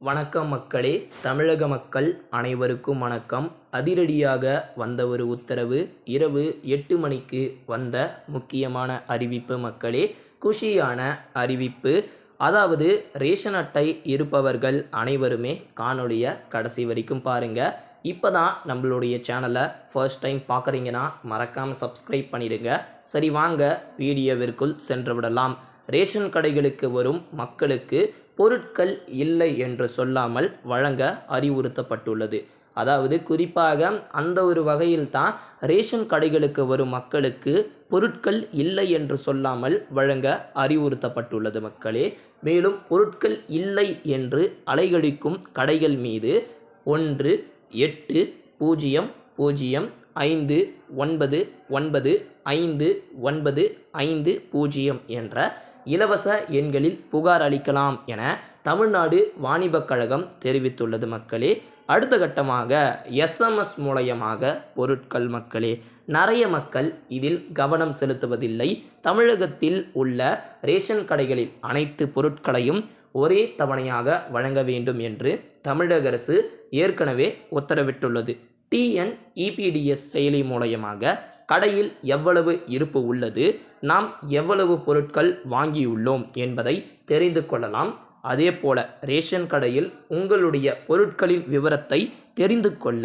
வணக்கம் மக்களே தமிழக மக்கள் அனைவருக்கும் வணக்கம். அதிரடியாக வந்த ஒரு உத்தரவு இரவு எட்டு மணிக்கு வந்த முக்கியமான அறிவிப்பு மக்களே. குஷியான அறிவிப்பு. அதாவது ரேஷன் அட்டை இருப்பவர்கள் அனைவருமே காணொலியை கடைசி வரைக்கும் பாருங்கள் இப்போ தான் நம்மளுடைய சேனலை ஃபர்ஸ்ட் டைம் பார்க்குறீங்கன்னா மறக்காமல் சப்ஸ்கிரைப் பண்ணிடுங்க. சரி வாங்க வீடியோவிற்குள் சென்று விடலாம். ரேஷன் கடைகளுக்கு வரும் மக்களுக்கு பொருட்கள் இல்லை என்று சொல்லாமல் வழங்க அறிவுறுத்தப்பட்டுள்ளது. அதாவது குறிப்பாக அந்த ஒரு வகையில் தான் ரேஷன் கடைகளுக்கு வரும் மக்களுக்கு பொருட்கள் இல்லை என்று சொல்லாமல் வழங்க அறிவுறுத்தப்பட்டுள்ளது மக்களே. மேலும் பொருட்கள் இல்லை என்று அலைகழிக்கும் கடைகள் மீது ஒன்று எட்டு பூஜ்ஜியம் பூஜ்ஜியம் ஐந்து ஒன்பது ஒன்பது ஐந்து ஒன்பது ஐந்து பூஜ்ஜியம் என்ற இலவச எண்களில் புகார் அளிக்கலாம் என தமிழ்நாடு வாணிபக் கழகம் தெரிவித்துள்ளது மக்களே. அடுத்த கட்டமாக எஸ்எம்எஸ் மூலயமாக பொருட்கள் மக்களே. நிறைய மக்கள் இதில் கவனம் செலுத்துவதில்லை. தமிழகத்தில் உள்ள ரேஷன் கடைகளில் அனைத்து பொருட்களையும் ஒரே தவணையாக வழங்க வேண்டும் என்று தமிழக அரசு ஏற்கனவே உத்தரவிட்டுள்ளது. டிஎன் இபிடிஎஸ் செயலி மூலயமாக கடையில் எவ்வளவு இருப்பு உள்ளது நாம் எவ்வளவு பொருட்கள் வாங்கியுள்ளோம் என்பதை தெரிந்து கொள்ளலாம். அதே போல ரேஷன் கடையில் உங்களுடைய பொருட்களின் விவரத்தை தெரிந்து கொள்ள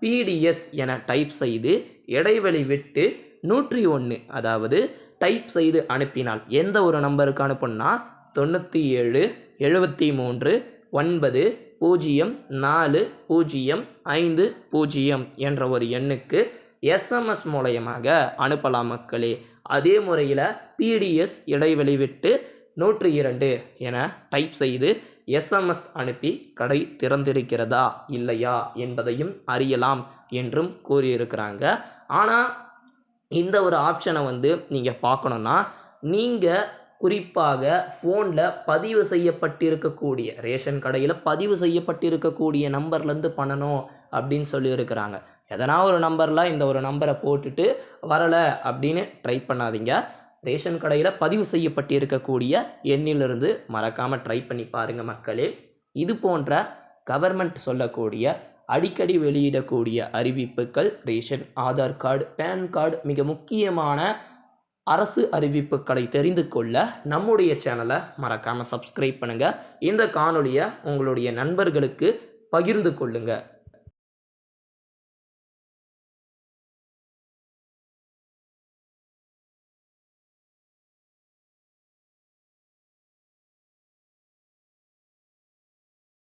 பிடிஎஸ் என டைப் செய்து இடைவெளி விட்டு நூற்றி ஒன்று அதாவது டைப் செய்து அனுப்பினால் எந்த ஒரு நம்பருக்கு அனுப்புனா தொண்ணூற்றி ஏழு எழுபத்தி மூன்று ஒன்பது பூஜ்ஜியம் நாலு பூஜ்ஜியம் ஐந்து பூஜ்ஜியம் என்ற ஒரு எண்ணுக்கு எஸ்எம்எஸ் மூலயமாக அனுப்பலாம் மக்களே. அதே முறையில் பிடிஎஸ் இடைவெளி விட்டு நூற்றி இரண்டு என டைப் செய்து எஸ்எம்எஸ் அனுப்பி கடை திறந்திருக்கிறதா இல்லையா என்பதையும் அறியலாம் என்றும் கூறியிருக்கிறாங்க. ஆனால் இந்த ஒரு ஆப்ஷனை வந்து நீங்கள் பார்க்கணுன்னா நீங்கள் குறிப்பாக ஃபோனில் பதிவு செய்யப்பட்டிருக்கக்கூடிய ரேஷன் கடையில் பதிவு செய்யப்பட்டிருக்கக்கூடிய நம்பர்லேருந்து பண்ணணும் அப்படின்னு சொல்லியிருக்கிறாங்க. எதனா ஒரு நம்பரில் இந்த ஒரு நம்பரை போட்டுட்டு வரலை அப்படின்னு ட்ரை பண்ணாதீங்க. ரேஷன் கடையில் பதிவு செய்யப்பட்டிருக்கக்கூடிய எண்ணிலிருந்து மறக்காமல் ட்ரை பண்ணி பாருங்கள் மக்களே. இது போன்ற கவர்மெண்ட் சொல்லக்கூடிய அடிக்கடி வெளியிடக்கூடிய அறிவிப்புகள் ration Aadhaar card PAN card மிக முக்கியமான அரசு அறிவிப்புகளை தெரிந்து கொள்ள நம்முடைய சேனலை மறக்காமல் சப்ஸ்கிரைப் பண்ணுங்கள் இந்த காணொலியை உங்களுடைய நண்பர்களுக்கு பகிர்ந்து கொள்ளுங்கள்